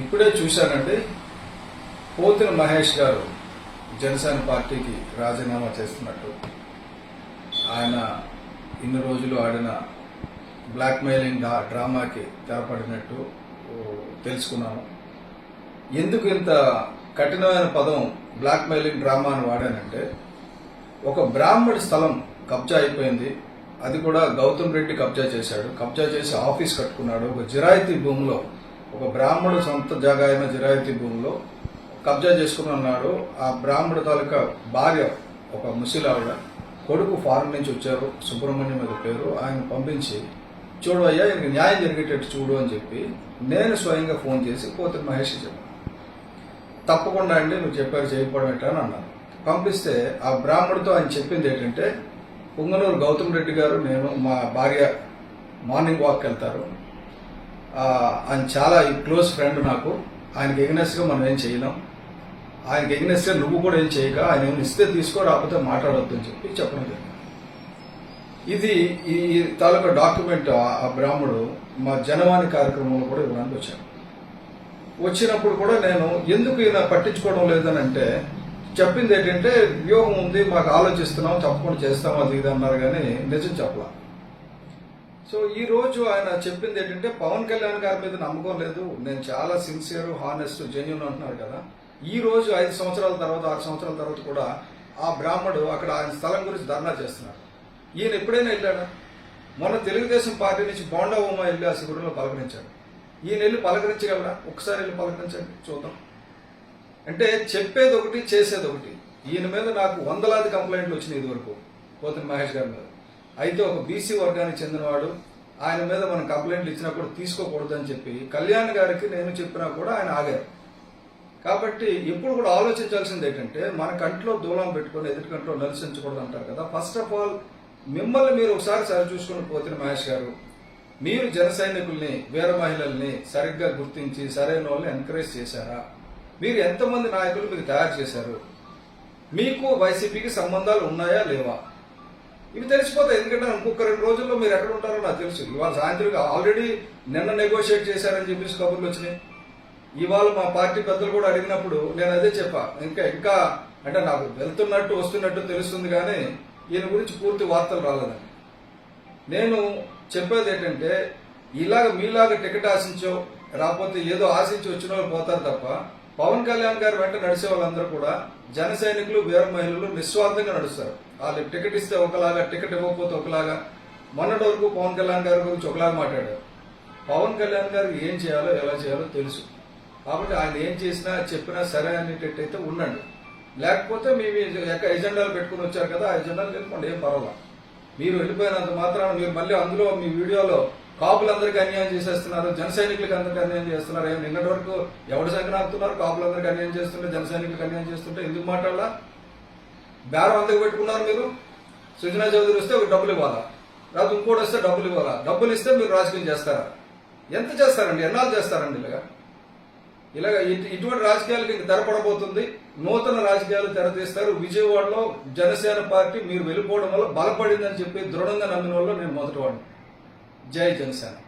ఇప్పుడే చూశానండి పోతిన మహేష్ గారు జనసేన పార్టీకి రాజీనామా చేస్తున్నట్టు. ఆయన ఇన్ని రోజులు ఆడిన బ్లాక్ మెయిలింగ్ డ్రామాకి తెరపడినట్టు తెలుసుకున్నాను ఎందుకు ఇంత కఠినమైన పదం బ్లాక్ మెయిలింగ్ డ్రామా అని వాడానంటే ఒక బ్రాహ్మడి స్థలం కబ్జా అయిపోయింది. అది కూడా గౌతమ్ రెడ్డి కబ్జా చేశాడు. కబ్జా చేసి ఆఫీస్ కట్టుకున్నాడు. ఒక జిరాయితీ భూమిలో ఒక బ్రాహ్మడు సొంత జాగా అయిన జిరాయితీ భూమిలో కబ్జా చేసుకుని ఉన్నాడు ఆ బ్రాహ్మడు తాలూకా భార్య ఒక ముసిలావిడ. కొడుకు ఫారెన్ నుంచి వచ్చారు. సుబ్రహ్మణ్యం మీద పేరు. ఆయన పంపించి చూడు అయ్యా ఈయనకి న్యాయం జరిగేటట్టు చూడు అని చెప్పి నేను స్వయంగా ఫోన్ చేసి పోతే మహేష్ చెప్పాను తప్పకుండా అండి నువ్వు చెప్పారు చేయకపోవడం ఎట్లా అని అన్నాను. పంపిస్తే ఆ బ్రాహ్మడితో ఆయన చెప్పింది ఏంటంటే పుంగనూరు గౌతమ్ రెడ్డి గారు నేను మా భార్య మార్నింగ్ వాక్ వెళ్తారు. ఆయన చాలా క్లోజ్ ఫ్రెండ్ నాకు. ఆయనకి ఎగ్నెస్గా మనం ఏం చేయలేం. ఆయనకి ఎగ్నెస్గా నువ్వు కూడా ఏం చేయక ఆయన ఏమైనా ఇస్తే తీసుకో రాకపోతే మాట్లాడొద్దు అని చెప్పి చెప్పడం జరిగింది. ఇది ఈ తాలూకా డాక్యుమెంట్ ఆ- ఆ బ్రాహ్మడు మా జనవాణి కార్యక్రమంలో కూడా ఇవ్వడానికి వచ్చాను వచ్చినప్పుడు కూడా నేను ఎందుకు ఈయన పట్టించుకోవడం లేదని అంటే చెప్పింది ఏంటంటే వ్యూహం ఉంది మాకు ఆలోచిస్తున్నాం తప్పకుండా చేస్తాం అది ఇది అన్నారు కానీ నిజం చెప్పలా. సో ఈ రోజు ఆయన చెప్పింది ఏంటంటే పవన్ కళ్యాణ్ గారి మీద నమ్మకం లేదు. నేను చాలా సిన్సియర్ హానెస్ట్ జెన్యున్ అంటున్నారు కదా. ఈ రోజు ఐదు సంవత్సరాల తర్వాత ఆరు సంవత్సరాల తర్వాత కూడా ఆ బ్రాహ్మడు అక్కడ ఆయన స్థలం గురించి ధర్నా చేస్తున్నారు ఈయన ఎప్పుడైనా వెళ్ళాడా? మొన్న తెలుగుదేశం పార్టీ నుంచి బోండా ఉమా వెళ్ళి ఆ శిబిరంలో పలకరించాడు. ఈయన వెళ్ళి పలకరించగలరా ఒకసారి వెళ్ళి పలకరించండి చూద్దాం. అంటే చెప్పేది ఒకటి చేసేది ఒకటి. ఈయన మీద నాకు వందలాది కంప్లైంట్లు వచ్చినాయి ఇదివరకు పోతున్న మహేష్ గారి మీద. అయితే ఒక బీసీ వర్గానికి చెందినవాడు ఆయన మీద మనం కంప్లైంట్లు ఇచ్చినా కూడా తీసుకోకూడదని చెప్పి కళ్యాణ్ గారికి నేను చెప్పినా కూడా ఆయన ఆగారు. కాబట్టి ఎప్పుడు కూడా ఆలోచించాల్సింది ఏంటంటే మన కంట్లో దూలం పెట్టుకొని ఎదుటి కంట్లో నిరసించకూడదు అంటారు కదా. ఫస్ట్ ఆఫ్ ఆల్ మిమ్మల్ని మీరు ఒకసారి సరి చూసుకుని పోతిన మహేష్ గారు మీరు జన సైనికుల్ని వీర మహిళల్ని సరిగ్గా గుర్తించి సరైన వాళ్ళని ఎంకరేజ్ చేశారా? మీరు ఎంతమంది నాయకులు మీరు తయారు చేశారు? మీకు వైసీపీకి సంబంధాలు ఉన్నాయా లేవా? ఇవి తెలిసిపోతాయి. ఎందుకంటే ఇంకొక రెండు రోజుల్లో మీరు ఎక్కడ ఉంటారో నాకు తెలుసు. ఇవాళ సాయంత్రం ఆల్రెడీ నిన్న నెగోషియేట్ చేశారని చెప్పేసి కబుర్లు వచ్చినాయి. ఇవాళ మా పార్టీ పెద్దలు కూడా అడిగినప్పుడు నేను అదే చెప్పా. ఇంకా ఇంకా అంటే నాకు వెళ్తున్నట్టు వస్తున్నట్టు తెలుస్తుంది కానీ ఈయన గురించి పూర్తి వార్తలు రాలేదని నేను చెప్పేది ఏంటంటే ఇలాగ మీలాగా టికెట్ ఆశించో రాకపోతే ఏదో ఆశించి వచ్చిన వాళ్ళు పోతారు తప్ప పవన్ కళ్యాణ్ గారు వెంట నడిచే వాళ్ళందరూ కూడా జన సైనికులు వీర మహిళలు నిస్వార్థంగా నడుస్తారు. వాళ్ళు టికెట్ ఇస్తే ఒకలాగా టికెట్ ఇవ్వకపోతే ఒకలాగా. మొన్నటి వరకు పవన్ కళ్యాణ్ గారి గురించి ఒకలాగా మాట్లాడారు. పవన్ కళ్యాణ్ గారు ఏం చేయాలో ఎలా చేయాలో తెలుసు. కాబట్టి ఆయన ఏం చేసినా చెప్పినా సరే అనేటట్టయితే ఉండండి. లేకపోతే మీ యొక్క ఎజెండాలు పెట్టుకుని వచ్చారు కదా ఆ ఎజెండాలు వెళ్ళిపోండి ఏం పర్వాలా మీరు వెళ్ళిపోయినంత మాత్రాన మీరు మళ్ళీ అందులో మీ వీడియోలో కాపులందరికీ అన్యాయం చేసేస్తున్నారు జన సైనికులకు అందరికీ అన్యాయం చేస్తున్నారు. ఏం నిన్నటి వరకు ఎవరి సంఖ్య ఆపుతున్నారు కాపులందరికీ అన్యాయం చేస్తుంటే జన సైనికులకు అన్యాయం చేస్తుంటే ఎందుకు మాట్లాడాలా? బేరం అందుకు పెట్టుకున్నారు మీరు? సుజనా చౌదరి వస్తే ఒక డబ్బులు ఇవ్వాలా? లేకపోతే ఇంకోటి వస్తే డబ్బులు ఇవ్వాలా? డబ్బులు ఇస్తే మీరు రాజకీయం చేస్తారా? ఎంత చేస్తారండి? ఎన్నాళ్ళు చేస్తారండి ఇలాగా? ఇలాగ ఇటు- ఇటువంటి రాజకీయాలకు ఇంక తెరపడబోతుంది నూతన రాజకీయాలు తెరతీస్తారు విజయవాడలో జనసేన పార్టీ మీరు వెళ్ళిపోవడం వల్ల బలపడిందని చెప్పి దృఢంగా నమ్మిన వాళ్ళు నేను మొదటి જય જંકશન